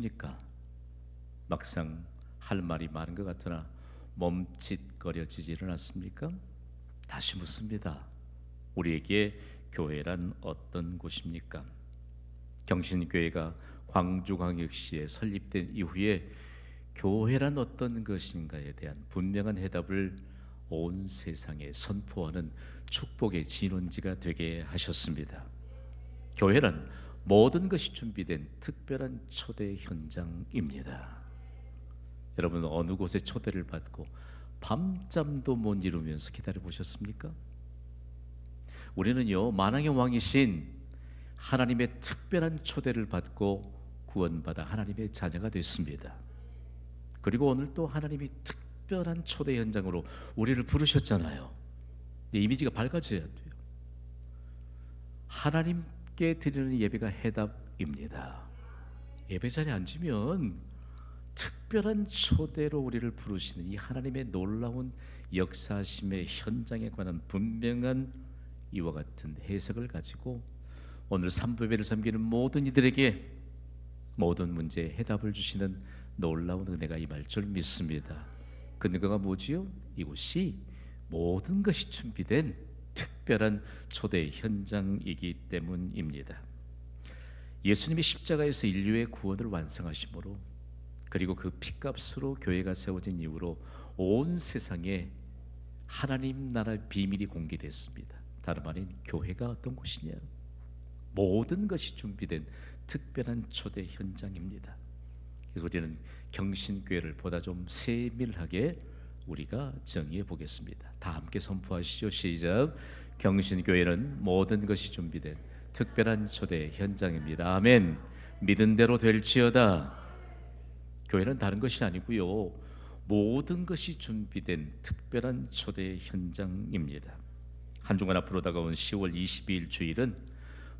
무엇입니까? 막상 할 말이 많은 것 같으나 멈칫거려지지는 않습니까? 다시 묻습니다. 우리에게 교회란 어떤 곳입니까? 경신교회가 광주광역시에 설립된 이후에 교회란 어떤 것인가에 대한 분명한 해답을 온 세상에 선포하는 축복의 진원지가 되게 하셨습니다. 교회란 모든 것이 준비된 특별한 초대 현장입니다. 여러분 어느 곳에 초대를 받고 밤잠도 못 이루면서 기다려 보셨습니까? 우리는요 만왕의 왕이신 하나님의 특별한 초대를 받고 구원받아 하나님의 자녀가 됐습니다. 그리고 오늘 또 하나님이 특별한 초대 현장으로 우리를 부르셨잖아요. 이 이미지가 밝아져야 돼요. 하나님 께 드리는 예배가 해답입니다. 예배 자리에 앉으면 특별한 초대로 우리를 부르시는 이 하나님의 놀라운 역사심의 현장에 관한 분명한 이와 같은 해석을 가지고 오늘 삼부배를 섬기는 모든 이들에게 모든 문제에 해답을 주시는 놀라운 은혜가 임할 줄 믿습니다. 근거가 뭐지요? 이곳이 모든 것이 준비된 특별한 초대 현장이기 때문입니다. 예수님이 십자가에서 인류의 구원을 완성하심으로 그리고 그 피값으로 교회가 세워진 이후로 온 세상에 하나님 나라의 비밀이 공개됐습니다. 다름 아닌 교회가 어떤 곳이냐? 모든 것이 준비된 특별한 초대 현장입니다. 그래서 우리는 경신교회를 보다 좀 세밀하게 우리가 정의해 보겠습니다. 다 함께 선포하시죠. 시작. 경신교회는 모든 것이 준비된 특별한 초대 현장입니다. 아멘. 믿은 대로 될지어다. 교회는 다른 것이 아니고요. 모든 것이 준비된 특별한 초대 현장입니다. 한 주간 앞으로 다가온 10월 22일 주일은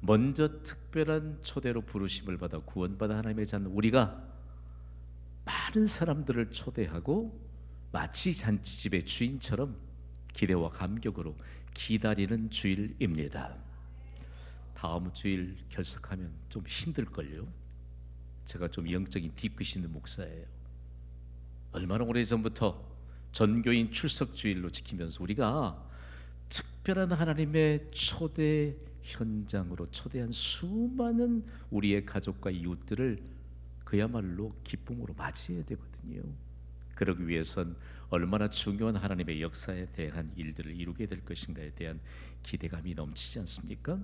먼저 특별한 초대로 부르심을 받아 구원받아 하나님의 자는 우리가 많은 사람들을 초대하고 마치 잔치집의 주인처럼 기대와 감격으로 기다리는 주일입니다. 다음 주일 결석하면 좀 힘들걸요. 제가 좀 영적인 뒤끝이 있는 목사예요. 얼마나 오래 전부터 전교인 출석 주일로 지키면서 우리가 특별한 하나님의 초대 현장으로 초대한 수많은 우리의 가족과 이웃들을 그야말로 기쁨으로 맞이해야 되거든요. 그러기 위해선 얼마나 중요한 하나님의 역사에 대한 일들을 이루게 될 것인가에 대한 기대감이 넘치지 않습니까?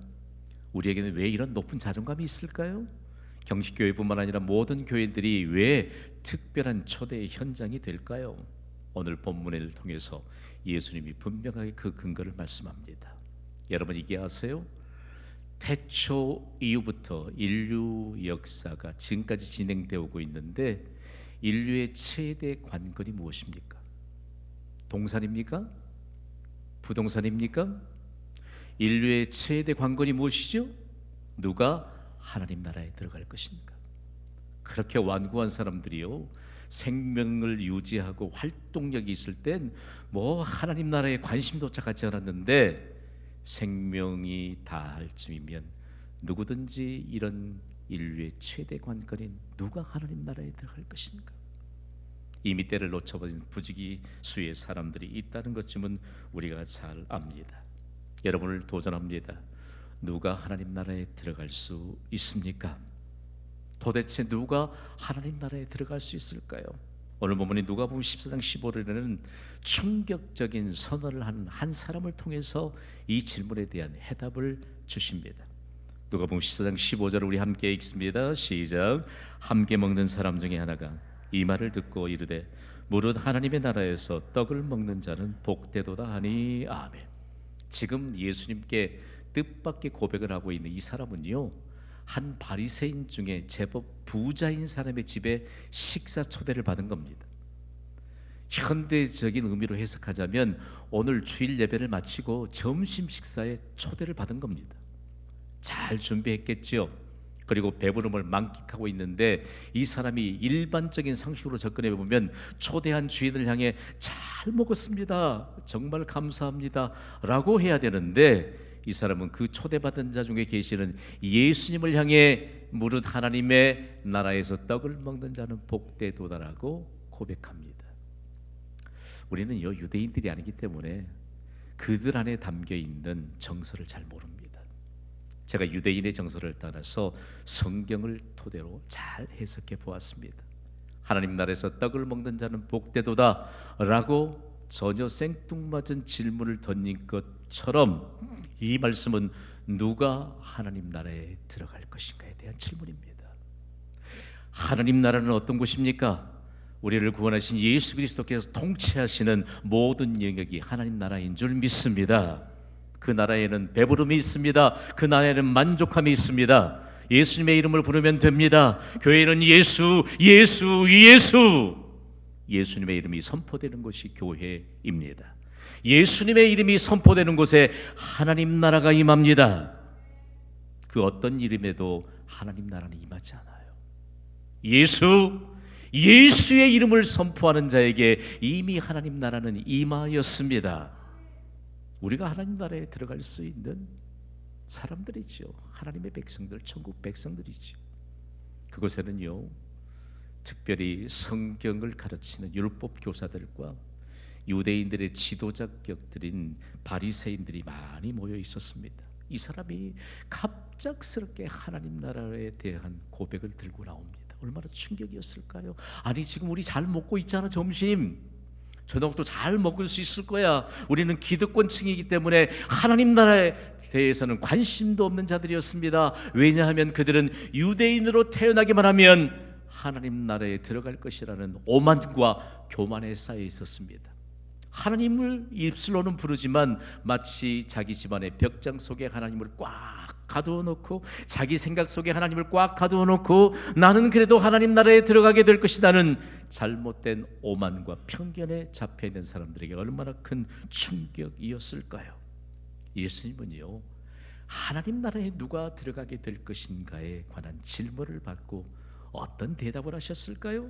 우리에게는 왜 이런 높은 자존감이 있을까요? 경식교회뿐만 아니라 모든 교회들이 왜 특별한 초대의 현장이 될까요? 오늘 본문을 통해서 예수님이 분명하게 그 근거를 말씀합니다. 여러분 이게 아세요? 태초 이후부터 인류 역사가 지금까지 진행되어 오고 있는데 인류의 최대 관건이 무엇입니까? 동산입니까? 부동산입니까? 인류의 최대 관건이 무엇이죠? 누가 하나님 나라에 들어갈 것인가? 그렇게 완고한 사람들이요 생명을 유지하고 활동력이 있을 땐 뭐 하나님 나라에 관심도 갖지 않았는데 생명이 다할 쯤이면 누구든지 이런 인류의 최대 관건인 누가 하나님 나라에 들어갈 것인가? 이미 때를 놓쳐버린 부지기 수의 사람들이 있다는 것쯤은 우리가 잘 압니다. 여러분을 도전합니다. 누가 하나님 나라에 들어갈 수 있습니까? 도대체 누가 하나님 나라에 들어갈 수 있을까요? 오늘 본문이 누가복음 14장 15절에는 충격적인 선언을 하는 한 사람을 통해서 이 질문에 대한 해답을 주십니다. 누가복음 14장 15절을 우리 함께 읽습니다. 시작. 함께 먹는 사람 중에 하나가 이 말을 듣고 이르되 무릇 하나님의 나라에서 떡을 먹는 자는 복되도다 하니 아멘. 지금 예수님께 뜻밖의 고백을 하고 있는 이 사람은요. 한 바리새인 중에 제법 부자인 사람의 집에 식사 초대를 받은 겁니다. 현대적인 의미로 해석하자면 오늘 주일 예배를 마치고 점심 식사에 초대를 받은 겁니다. 잘 준비했겠죠. 그리고 배부름을 만끽하고 있는데 이 사람이 일반적인 상식으로 접근해 보면 초대한 주인을 향해 잘 먹었습니다. 정말 감사합니다 라고 해야 되는데 이 사람은 그 초대받은 자 중에 계시는 예수님을 향해 무릇 하나님의 나라에서 떡을 먹는 자는 복되도다라고 고백합니다. 우리는요 유대인들이 아니기 때문에 그들 안에 담겨 있는 정서를 잘 모릅니다. 제가 유대인의 정서를 따라서 성경을 토대로 잘 해석해 보았습니다. 하나님 나라에서 떡을 먹는 자는 복되도다라고 전혀 생뚱맞은 질문을 던진 것처럼 이 말씀은 누가 하나님 나라에 들어갈 것인가에 대한 질문입니다. 하나님 나라는 어떤 곳입니까? 우리를 구원하신 예수 그리스도께서 통치하시는 모든 영역이 하나님 나라인 줄 믿습니다. 그 나라에는 배부름이 있습니다. 그 나라에는 만족함이 있습니다. 예수님의 이름을 부르면 됩니다. 교회는 예수, 예수, 예수. 예수님의 이름이 선포되는 곳이 교회입니다. 예수님의 이름이 선포되는 곳에 하나님 나라가 임합니다. 그 어떤 이름에도 하나님 나라는 임하지 않아요. 예수, 예수의 이름을 선포하는 자에게 이미 하나님 나라는 임하였습니다. 우리가 하나님 나라에 들어갈 수 있는 사람들이죠. 하나님의 백성들, 천국 백성들이죠. 그곳에는요, 특별히 성경을 가르치는 율법 교사들과 유대인들의 지도자격들인 바리새인들이 많이 모여 있었습니다. 이 사람이 갑작스럽게 하나님 나라에 대한 고백을 들고 나옵니다. 얼마나 충격이었을까요? 아니 지금 우리 잘 먹고 있잖아 점심. 저녁도 잘 먹을 수 있을 거야. 우리는 기득권층이기 때문에 하나님 나라에 대해서는 관심도 없는 자들이었습니다. 왜냐하면 그들은 유대인으로 태어나기만 하면 하나님 나라에 들어갈 것이라는 오만과 교만에 쌓여 있었습니다. 하나님을 입술로는 부르지만 마치 자기 집안의 벽장 속에 하나님을 꽉 가두어 놓고 자기 생각 속에 하나님을 꽉 가두어 놓고 나는 그래도 하나님 나라에 들어가게 될 것이다는 잘못된 오만과 편견에 잡혀 있는 사람들에게 얼마나 큰 충격이었을까요? 예수님은요. 하나님 나라에 누가 들어가게 될 것인가에 관한 질문을 받고 어떤 대답을 하셨을까요?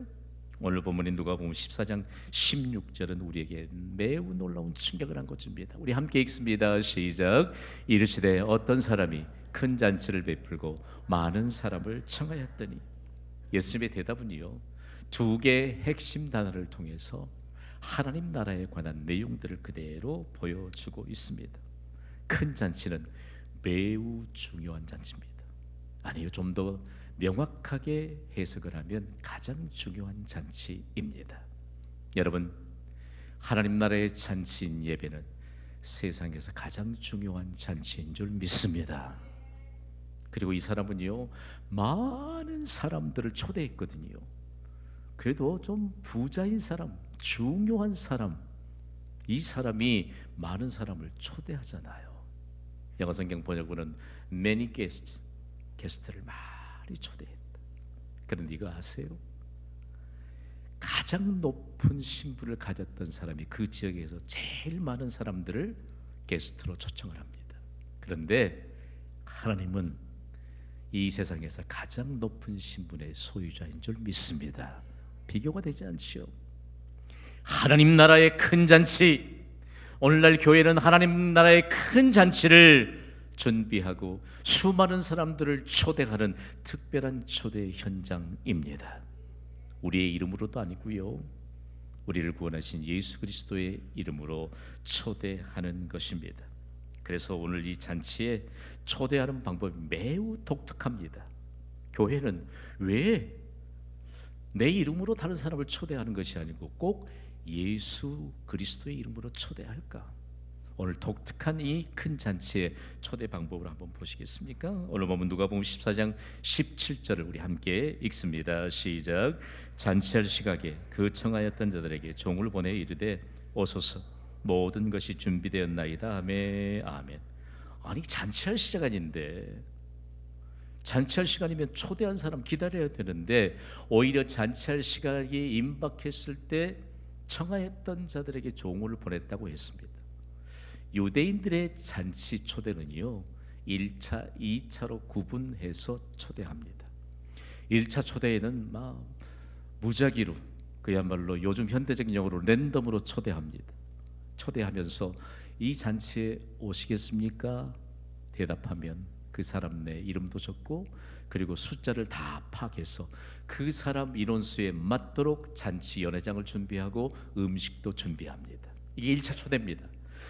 오늘 본문인 누가복음 14장 16절은 우리에게 매우 놀라운 충격을 한 것입니다. 우리 함께 읽습니다. 시작. 이르시되 어떤 사람이 큰 잔치를 베풀고 많은 사람을 청하였더니 예수님의 대답은요. 두 개의 핵심 단어를 통해서 하나님 나라에 관한 내용들을 그대로 보여주고 있습니다. 큰 잔치는 매우 중요한 잔치입니다. 아니요, 좀 더 명확하게 해석을 하면 가장 중요한 잔치입니다. 여러분, 하나님 나라의 잔치인 예배는 세상에서 가장 중요한 잔치인 줄 믿습니다. 그리고 이 사람은요, 많은 사람들을 초대했거든요. 그래도 좀 부자인 사람, 중요한 사람, 이 사람이 많은 사람을 초대하잖아요. 영어 성경 번역으로는 many guests, 게스트를 많이 초대했다. 그런데 이거 아세요? 가장 높은 신분을 가졌던 사람이 그 지역에서 제일 많은 사람들을 게스트로 초청을 합니다. 그런데 하나님은 이 세상에서 가장 높은 신분의 소유자인 줄 믿습니다. 비교가 되지 않지요. 하나님 나라의 큰 잔치, 오늘날 교회는 하나님 나라의 큰 잔치를 준비하고 수많은 사람들을 초대하는 특별한 초대 현장입니다. 우리의 이름으로도 아니고요. 우리를 구원하신 예수 그리스도의 이름으로 초대하는 것입니다. 그래서 오늘 이 잔치에 초대하는 방법이 매우 독특합니다. 교회는 왜 내 이름으로 다른 사람을 초대하는 것이 아니고 꼭 예수 그리스도의 이름으로 초대할까? 오늘 독특한 이 큰 잔치의 초대 방법을 한번 보시겠습니까? 오늘 보면 누가 보면 14장 17절을 우리 함께 읽습니다. 시작. 잔치할 시각에 그 청하였던 자들에게 종을 보내 이르되 오소서 모든 것이 준비되었나이다. 아멘. 아멘. 아니 잔치할 시간인데 잔치할 시간이면 초대한 사람 기다려야 되는데 오히려 잔치할 시간이 임박했을 때 청하였던 자들에게 종을 보냈다고 했습니다. 유대인들의 잔치 초대는요. 1차, 2차로 구분해서 초대합니다. 1차 초대에는 막 무작위로 그야말로 요즘 현대적인 용어로 랜덤으로 초대합니다. 초대하면서 이 잔치에 오시겠습니까? 대답하면 그 사람 내 이름도 적고 그리고 숫자를 다 파악해서 그 사람 인원수에 맞도록 잔치 연회장을 준비하고 음식도 준비합니다. 이게 1차 초대입니다.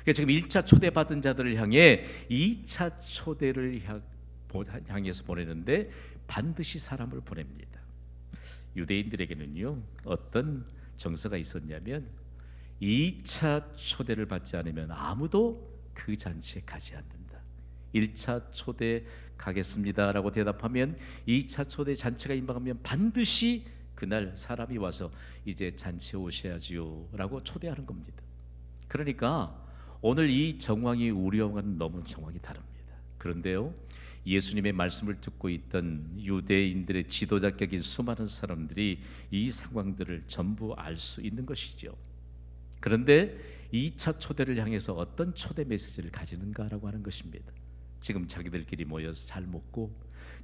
그러니까 지금 1차 초대 받은 자들을 향해 2차 초대를 향해서 보내는데 반드시 사람을 보냅니다. 유대인들에게는요 어떤 정서가 있었냐면 2차 초대를 받지 않으면 아무도 그 잔치에 가지 않는다. 1차 초대 가겠습니다라고 대답하면 2차 초대 잔치가 임박하면 반드시 그날 사람이 와서 이제 잔치에 오셔야지요라고 초대하는 겁니다. 그러니까 오늘 이 정황이 우리와는 너무 정황이 다릅니다. 그런데요. 예수님의 말씀을 듣고 있던 유대인들의 지도자격인 수많은 사람들이 이 상황들을 전부 알 수 있는 것이죠. 그런데 2차 초대를 향해서 어떤 초대 메시지를 가지는가라고 하는 것입니다. 지금 자기들끼리 모여서 잘 먹고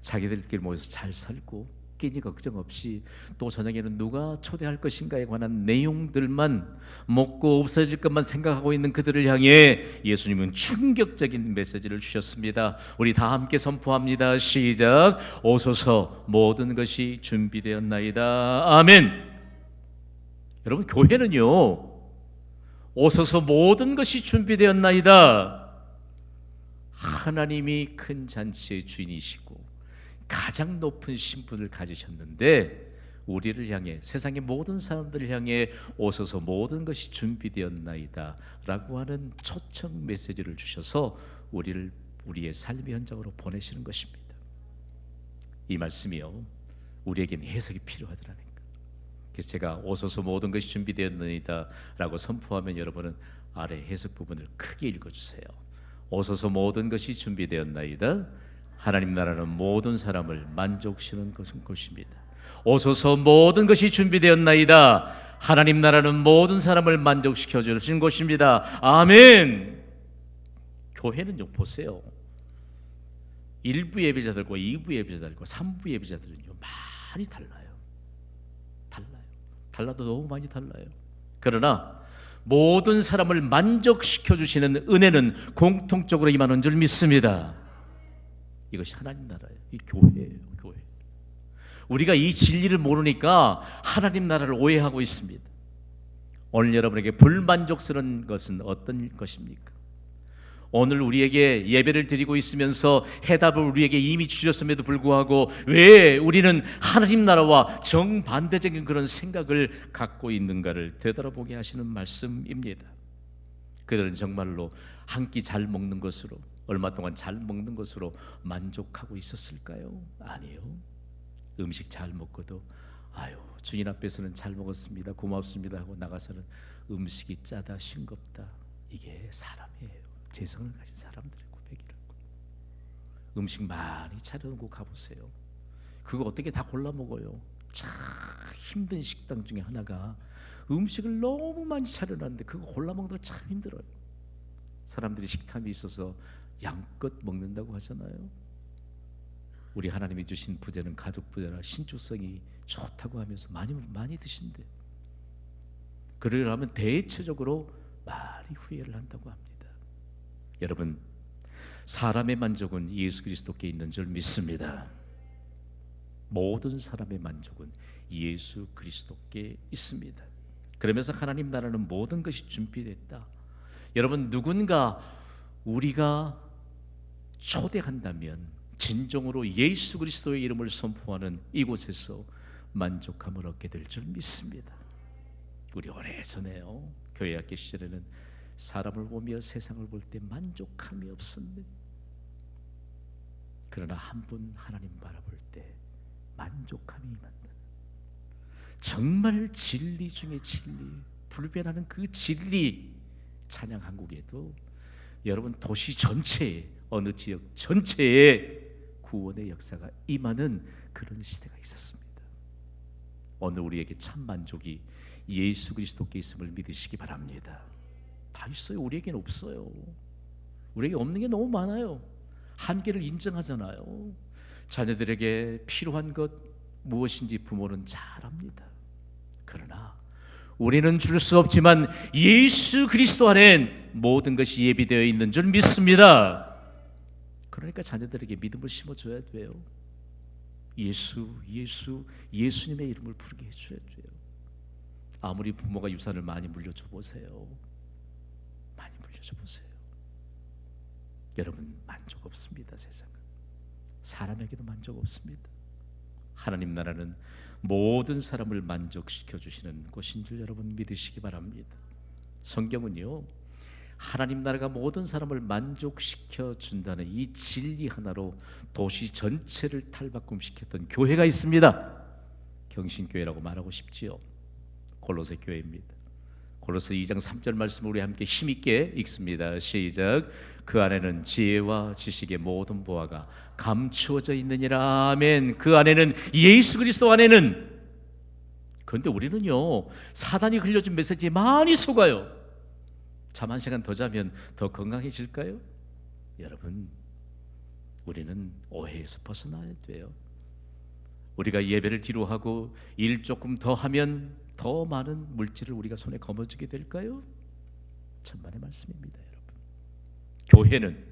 자기들끼리 모여서 잘 살고 끼니 걱정 없이 또 저녁에는 누가 초대할 것인가에 관한 내용들만 먹고 없어질 것만 생각하고 있는 그들을 향해 예수님은 충격적인 메시지를 주셨습니다. 우리 다 함께 선포합니다. 시작. 오소서 모든 것이 준비되었나이다. 아멘. 여러분 교회는요. 오소서 모든 것이 준비되었나이다. 하나님이 큰 잔치의 주인이시고 가장 높은 신분을 가지셨는데 우리를 향해 세상의 모든 사람들을 향해 오소서 모든 것이 준비되었나이다라고 하는 초청 메시지를 주셔서 우리를 우리의 삶의 현장으로 보내시는 것입니다. 이 말씀이요 우리에게는 해석이 필요하더라는 거. 그래서 제가 오소서 모든 것이 준비되었나이다라고 선포하면 여러분은 아래 해석 부분을 크게 읽어주세요. 오소서 모든 것이 준비되었나이다. 하나님 나라는 모든 사람을 만족시는 것입니다. 오소서 모든 것이 준비되었나이다. 하나님 나라는 모든 사람을 만족시켜 주신 것입니다. 아멘. 교회는요 보세요. 1부 예배자들과 2부 예배자들과 3부 예배자들은요 많이 달라요. 달라요. 달라도 너무 많이 달라요. 그러나 모든 사람을 만족시켜 주시는 은혜는 공통적으로 임하는 줄 믿습니다. 이것이 하나님 나라예요. 이 교회예요, 교회. 우리가 이 진리를 모르니까 하나님 나라를 오해하고 있습니다. 오늘 여러분에게 불만족스러운 것은 어떤 것입니까? 오늘 우리에게 예배를 드리고 있으면서 해답을 우리에게 이미 주셨음에도 불구하고 왜 우리는 하나님 나라와 정반대적인 그런 생각을 갖고 있는가를 되돌아보게 하시는 말씀입니다. 그들은 정말로 한 끼 잘 먹는 것으로 얼마 동안 잘 먹는 것으로 만족하고 있었을까요? 아니요. 음식 잘 먹고도 아유 주인 앞에서는 잘 먹었습니다. 고맙습니다 하고 나가서는 음식이 짜다 싱겁다. 이게 사람이에요. 재성을 가진 사람들의 고백이라고. 음식 많이 차려놓고 가보세요. 그거 어떻게 다 골라 먹어요? 참 힘든 식당 중에 하나가 음식을 너무 많이 차려놨는데 그거 골라 먹는 거 참 힘들어요. 사람들이 식탐이 있어서 양껏 먹는다고 하잖아요 우리 하나님이 주신 부재는 가족 부재라 신주성이 좋다고 하면서 많이 많이 드신대. 그러려면 대체적으로 많이 후회를 한다고 합니다. 여러분 사람의 만족은 예수 그리스도께 있는 줄 믿습니다. 모든 사람의 만족은 예수 그리스도께 있습니다. 그러면서 하나님 나라는 모든 것이 준비됐다. 여러분 누군가 우리가 초대한다면 진정으로 예수 그리스도의 이름을 선포하는 이곳에서 만족함을 얻게 될 줄 믿습니다. 우리 오래전에요 교회 학교 시절에는 사람을 보며 세상을 볼 때 만족함이 없었는데 그러나 한 분 하나님 바라볼 때 만족함이 임한다. 정말 진리 중에 진리, 불변하는 그 진리 찬양 한국에도 여러분 도시 전체에 어느 지역 전체에 구원의 역사가 임하는 그런 시대가 있었습니다. 오늘 우리에게 참 만족이 예수 그리스도께 있음을 믿으시기 바랍니다. 다 있어요. 우리에게는 없어요. 우리에게 없는 게 너무 많아요. 한계를 인정하잖아요. 자녀들에게 필요한 것 무엇인지 부모는 잘 압니다. 그러나 우리는 줄 수 없지만 예수 그리스도 안엔 모든 것이 예비되어 있는 줄 믿습니다. 그러니까 자녀들에게 믿음을 심어줘야 돼요. 예수, 예수, 예수님의 이름을 부르게 해줘야 돼요. 아무리 부모가 유산을 많이 물려줘 보세요. 많이 물려줘 보세요. 여러분 만족 없습니다 세상은. 사람에게도 만족 없습니다. 하나님 나라는 모든 사람을 만족시켜 주시는 곳인 줄 여러분 믿으시기 바랍니다. 성경은요. 하나님 나라가 모든 사람을 만족시켜 준다는 이 진리 하나로 도시 전체를 탈바꿈시켰던 교회가 있습니다. 경신교회라고 말하고 싶지요. 골로새 교회입니다. 골로새 2장 3절 말씀을 우리 함께 힘 있게 읽습니다. 시작. 그 안에는 지혜와 지식의 모든 보화가 감추어져 있느니라. 아멘. 그 안에는 예수 그리스도 안에는 그런데 우리는요. 사단이 흘려준 메시지에 많이 속아요. 잠 한 시간 더 자면 더 건강해질까요? 여러분, 우리는 오해에서 벗어나야 돼요. 우리가 예배를 뒤로 하고 일 조금 더 하면 더 많은 물질을 우리가 손에 거머쥐게 될까요? 천만의 말씀입니다, 여러분. 교회는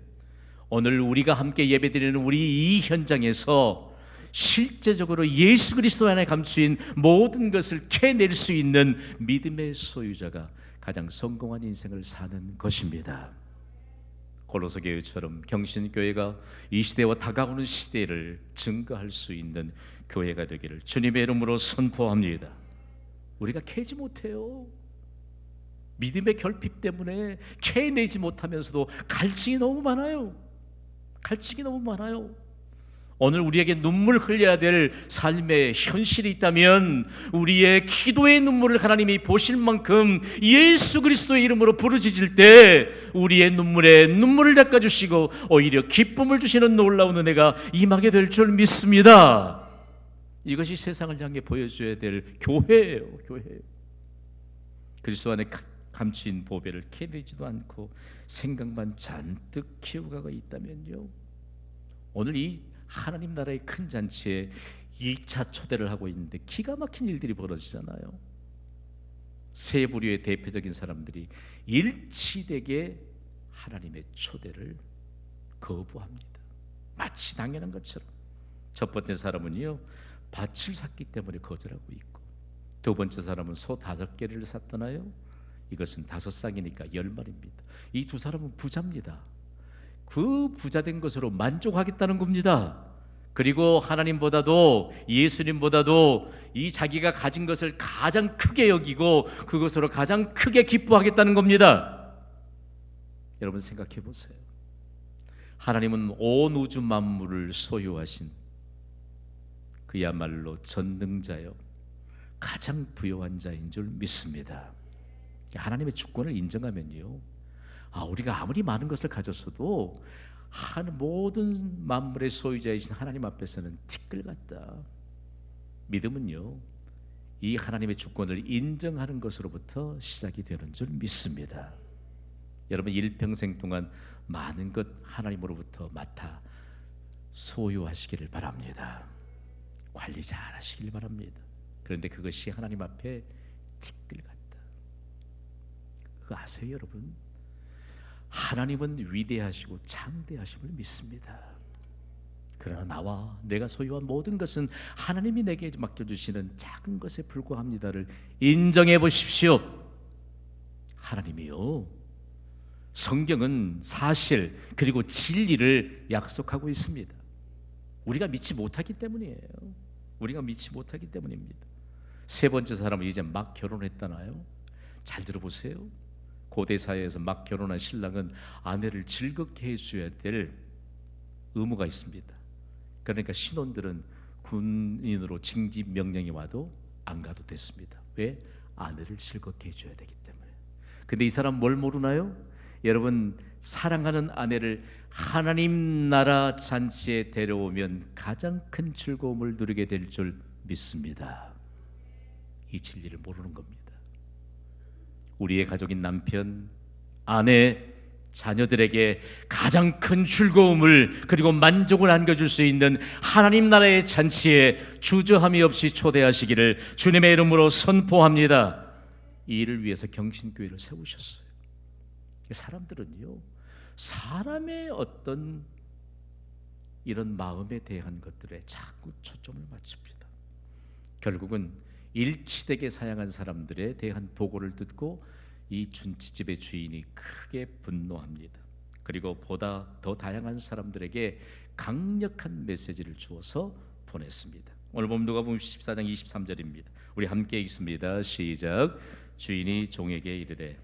오늘 우리가 함께 예배드리는 우리 이 현장에서 실제적으로 예수 그리스도 안에 감추인 모든 것을 캐낼 수 있는 믿음의 소유자가 가장 성공한 인생을 사는 것입니다. 골로새 교회처럼 경신 교회가 이 시대와 다가오는 시대를 증거할 수 있는 교회가 되기를 주님의 이름으로 선포합니다. 우리가 캐지 못해요. 믿음의 결핍 때문에 캐내지 못하면서도 갈증이 너무 많아요. 갈증이 너무 많아요. 오늘 우리에게 눈물 흘려야 될 삶의 현실이 있다면 우리의 기도의 눈물을 하나님이 보실 만큼 예수 그리스도의 이름으로 부르짖을 때 우리의 눈물에 눈물을 닦아 주시고 오히려 기쁨을 주시는 놀라운 은혜가 임하게 될 줄 믿습니다. 이것이 세상을 향해 보여줘야 될 교회예요, 교회예요. 그리스도 안에 감추인 보배를 캐내지도 않고 생각만 잔뜩 키우가고 있다면요. 오늘 이 하나님 나라의 큰 잔치에 2차 초대를 하고 있는데 기가 막힌 일들이 벌어지잖아요. 세 부류의 대표적인 사람들이 일치되게 하나님의 초대를 거부합니다. 마치 당연한 것처럼. 첫 번째 사람은요, 밭을 샀기 때문에 거절하고 있고, 두 번째 사람은 소 다섯 개를 샀잖아요. 이것은 다섯 쌍이니까 열 마리입니다. 이 두 사람은 부자입니다. 그 부자된 것으로 만족하겠다는 겁니다. 그리고 하나님보다도 예수님보다도 이 자기가 가진 것을 가장 크게 여기고 그것으로 가장 크게 기뻐하겠다는 겁니다. 여러분 생각해 보세요. 하나님은 온 우주 만물을 소유하신 그야말로 전능자요. 가장 부여한 자인 줄 믿습니다. 하나님의 주권을 인정하면요. 아, 우리가 아무리 많은 것을 가졌어도 한 모든 만물의 소유자이신 하나님 앞에서는 티끌 같다. 믿음은요. 이 하나님의 주권을 인정하는 것으로부터 시작이 되는 줄 믿습니다. 여러분 일평생 동안 많은 것 하나님으로부터 맡아 소유하시기를 바랍니다. 관리 잘 하시길 바랍니다. 그런데 그것이 하나님 앞에 티끌 같다. 그거 아세요, 여러분? 하나님은 위대하시고 창대하심을 믿습니다. 그러나 나와 내가 소유한 모든 것은 하나님이 내게 맡겨주시는 작은 것에 불과합니다를 인정해 보십시오. 하나님이요. 성경은 사실 그리고 진리를 약속하고 있습니다. 우리가 믿지 못하기 때문이에요. 우리가 믿지 못하기 때문입니다. 세 번째 사람은 이제 막 결혼했다나요? 잘 들어보세요. 고대 사회에서 막 결혼한 신랑은 아내를 즐겁게 해줘야 될 의무가 있습니다. 그러니까 신혼들은 군인으로 징집 명령이 와도 안 가도 됐습니다. 왜? 아내를 즐겁게 해줘야 되기 때문에. 근데 이 사람 뭘 모르나요? 여러분 사랑하는 아내를 하나님 나라 잔치에 데려오면 가장 큰 즐거움을 누리게 될 줄 믿습니다. 이 진리를 모르는 겁니다. 우리의 가족인 남편, 아내, 자녀들에게 가장 큰 즐거움을 그리고 만족을 안겨줄 수 있는 하나님 나라의 잔치에 주저함이 없이 초대하시기를 주님의 이름으로 선포합니다. 이 일을 위해서 경신교회를 세우셨어요. 사람들은요, 사람의 어떤 이런 마음에 대한 것들에 자꾸 초점을 맞춥니다. 결국은 일치되게 사양한 사람들에 대한 보고를 듣고 이 준치집의 주인이 크게 분노합니다. 그리고 보다 더 다양한 사람들에게 강력한 메시지를 주어서 보냈습니다. 오늘 본 누가복음 14장 23절입니다. 우리 함께 읽습니다. 시작. 주인이 종에게 이르되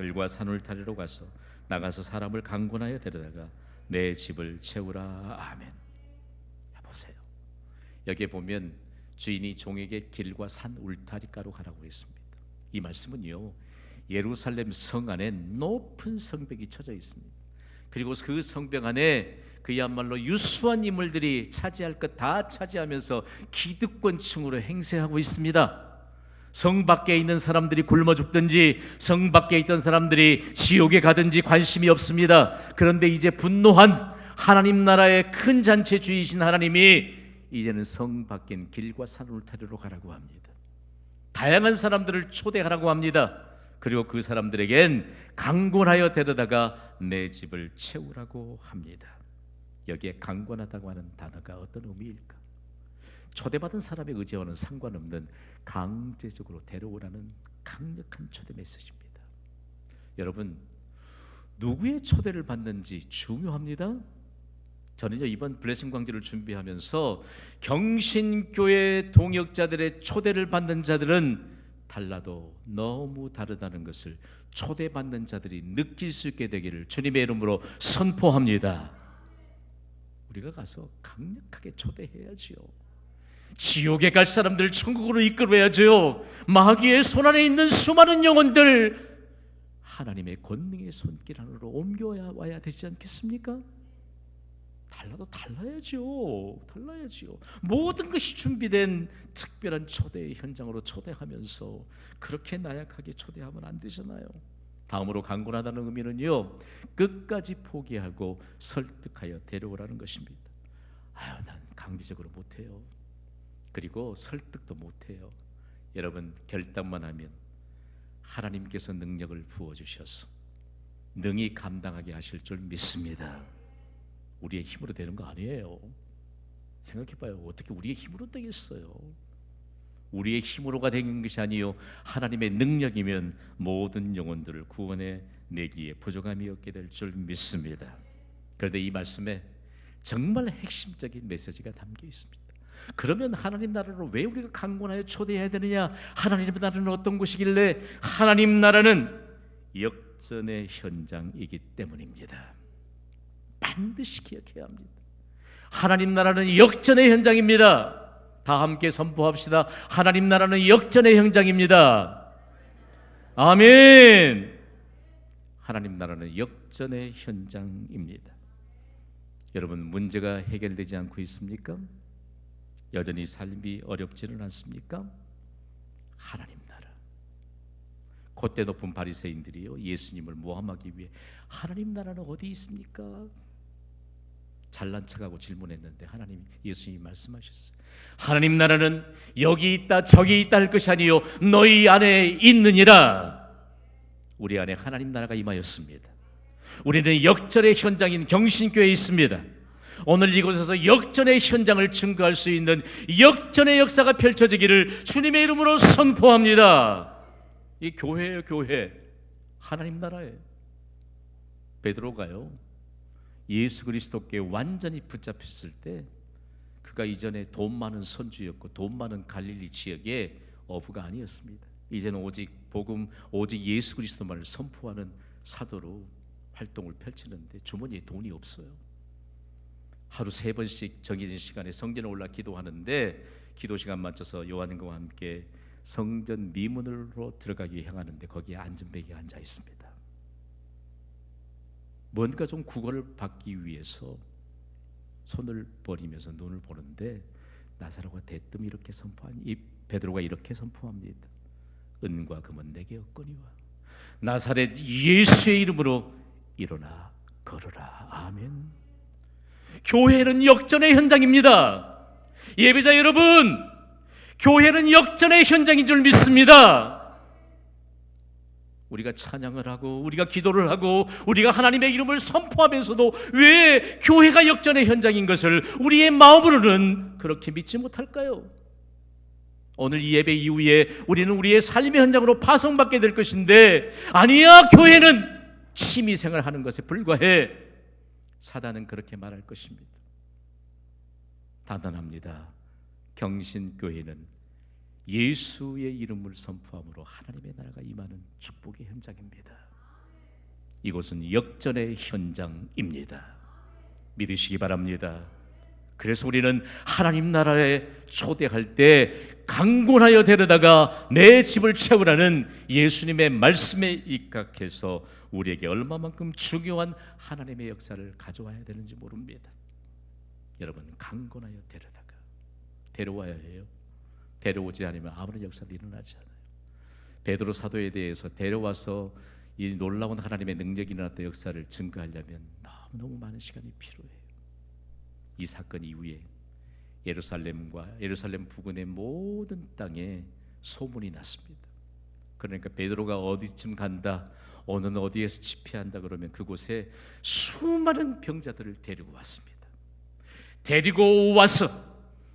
글과 산을 타리러 가서 나가서 사람을 강권하여 데려다가 내 집을 채우라. 아멘. 보세요. 여기에 보면 주인이 종에게 길과 산 울타리가로 가라고 했습니다. 이 말씀은요. 예루살렘 성 안에 높은 성벽이 쳐져 있습니다. 그리고 그 성벽 안에 그야말로 유수한 인물들이 차지할 것 다 차지하면서 기득권층으로 행세하고 있습니다. 성 밖에 있는 사람들이 굶어 죽든지 성 밖에 있던 사람들이 지옥에 가든지 관심이 없습니다. 그런데 이제 분노한 하나님 나라의 큰 잔치 주이신 하나님이 이제는 성 밖인 길과 산 울타리로 가라고 합니다. 다양한 사람들을 초대하라고 합니다. 그리고 그 사람들에겐 강권하여 데려다가 내 집을 채우라고 합니다. 여기에 강권하다고 하는 단어가 어떤 의미일까? 초대받은 사람의 의지와는 상관없는 강제적으로 데려오라는 강력한 초대 메시지입니다. 여러분 누구의 초대를 받는지 중요합니다. 저는요 이번 블레싱 광주를 준비하면서 경신교회 동역자들의 초대를 받는 자들은 달라도 너무 다르다는 것을 초대받는 자들이 느낄 수 있게 되기를 주님의 이름으로 선포합니다. 우리가 가서 강력하게 초대해야지요. 지옥에 갈 사람들 천국으로 이끌어야죠. 마귀의 손 안에 있는 수많은 영혼들 하나님의 권능의 손길 안으로 옮겨와야 되지 않겠습니까? 달라도 달라야죠. 달라야지요. 모든 것이 준비된 특별한 초대의 현장으로 초대하면서 그렇게 나약하게 초대하면 안 되잖아요. 다음으로 강권하다는 의미는요. 끝까지 포기하고 설득하여 데려오라는 것입니다. 아유, 난 강제적으로 못 해요. 그리고 설득도 못 해요. 여러분 결단만 하면 하나님께서 능력을 부어 주셔서 능히 감당하게 하실 줄 믿습니다. 우리의 힘으로 되는 거 아니에요. 생각해봐요. 어떻게 우리의 힘으로 되겠어요? 우리의 힘으로가 되는 것이 아니요 하나님의 능력이면 모든 영혼들을 구원해 내기에 부족함이 없게 될 줄 믿습니다. 그런데 이 말씀에 정말 핵심적인 메시지가 담겨 있습니다. 그러면 하나님 나라로 왜 우리가 강권하여 초대해야 되느냐? 하나님 나라는 어떤 곳이길래 하나님 나라는 역전의 현장이기 때문입니다. 반드시 기억해야 합니다. 하나님 나라는 역전의 현장입니다. 다 함께 선포합시다. 하나님 나라는 역전의 현장입니다. 아멘. 하나님 나라는 역전의 현장입니다. 여러분 문제가 해결되지 않고 있습니까? 여전히 삶이 어렵지는 않습니까? 하나님 나라. 콧대 높은 바리새인들이요 예수님을 모함하기 위해 하나님 나라는 어디 있습니까? 잘난 척하고 질문했는데 하나님 예수님이 말씀하셨어요. 하나님 나라는 여기 있다 저기 있다 할 것이 아니요 너희 안에 있느니라. 우리 안에 하나님 나라가 임하였습니다. 우리는 역전의 현장인 경신교회에 있습니다. 오늘 이곳에서 역전의 현장을 증거할 수 있는 역전의 역사가 펼쳐지기를 주님의 이름으로 선포합니다. 이 교회예요, 교회. 하나님 나라에 베드로가요. 예수 그리스도께 완전히 붙잡혔을 때 그가 이전에 돈 많은 선주였고 돈 많은 갈릴리 지역의 어부가 아니었습니다. 이제는 오직 복음 오직 예수 그리스도만을 선포하는 사도로 활동을 펼치는데 주머니에 돈이 없어요. 하루 세 번씩 정해진 시간에 성전에 올라 기도하는데 기도 시간 맞춰서 요한과 함께 성전 미문으로 들어가기 향하는데 거기에 안전벨이 앉아 있습니다. 뭔가 좀 구걸을 받기 위해서 손을 버리면서 눈을 보는데 나사로가 대뜸 이렇게 선포한 이 베드로가 이렇게 선포합니다. 은과 금은 내게 없거니와 나사렛 예수의 이름으로 일어나 걸어라. 아멘. 교회는 역전의 현장입니다. 예배자 여러분, 교회는 역전의 현장인 줄 믿습니다. 우리가 찬양을 하고 우리가 기도를 하고 우리가 하나님의 이름을 선포하면서도 왜 교회가 역전의 현장인 것을 우리의 마음으로는 그렇게 믿지 못할까요? 오늘 이 예배 이후에 우리는 우리의 삶의 현장으로 파송받게 될 것인데 아니야 교회는 취미 생활하는 것에 불과해 사단은 그렇게 말할 것입니다. 단단합니다. 경신교회는 예수의 이름을 선포함으로 하나님의 나라가 임하는 축복의 현장입니다. 이곳은 역전의 현장입니다. 믿으시기 바랍니다. 그래서 우리는 하나님 나라에 초대할 때 강권하여 데려다가 내 집을 채우라는 예수님의 말씀에 입각해서 우리에게 얼마만큼 중요한 하나님의 역사를 가져와야 되는지 모릅니다. 여러분 강권하여 데려다가 데려와야 해요. 데려오지 않으면 아무런 역사도 일어나지 않아요. 베드로 사도에 대해서 데려와서 이 놀라운 하나님의 능력이 일어났던 역사를 증거하려면 너무너무 많은 시간이 필요해요. 이 사건 이후에 예루살렘과 예루살렘 부근의 모든 땅에 소문이 났습니다. 그러니까 베드로가 어디쯤 간다, 어느 어디에서 집회한다 그러면 그곳에 수많은 병자들을 데리고 왔습니다. 데리고 와서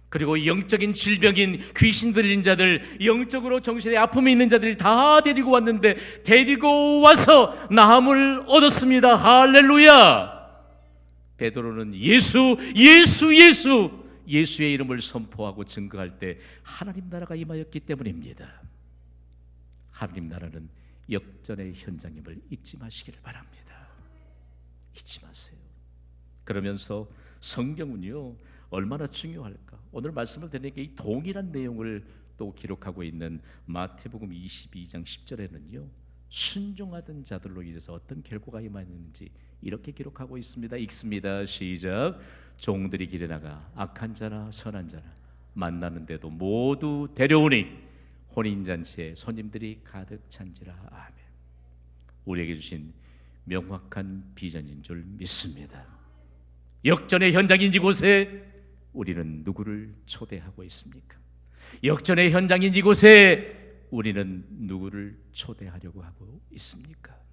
그리고 영적인 질병인 귀신 들린 자들, 영적으로 정신에 아픔이 있는 자들이 다 데리고 왔는데 데리고 와서 나음을 얻었습니다. 할렐루야. 베드로는 예수, 예수, 예수, 예수의 이름을 선포하고 증거할 때 하나님 나라가 임하였기 때문입니다. 하나님 나라는 역전의 현장임을 잊지 마시기를 바랍니다. 잊지 마세요. 그러면서 성경은요 얼마나 중요할까? 오늘 말씀을 드리니까 이 동일한 내용을 또 기록하고 있는 마태복음 22장 10절에는요 순종하던 자들로 인해서 어떤 결과가 임하였는지 이렇게 기록하고 있습니다. 읽습니다. 시작. 종들이 길에 나가 악한 자나 선한 자나 만나는데도 모두 데려오니 혼인 잔치에 손님들이 가득 찬지라. 아멘. 우리에게 주신 명확한 비전인 줄 믿습니다. 역전의 현장인 이곳에 우리는 누구를 초대하고 있습니까? 역전의 현장인 이곳에 우리는 누구를 초대하려고 하고 있습니까?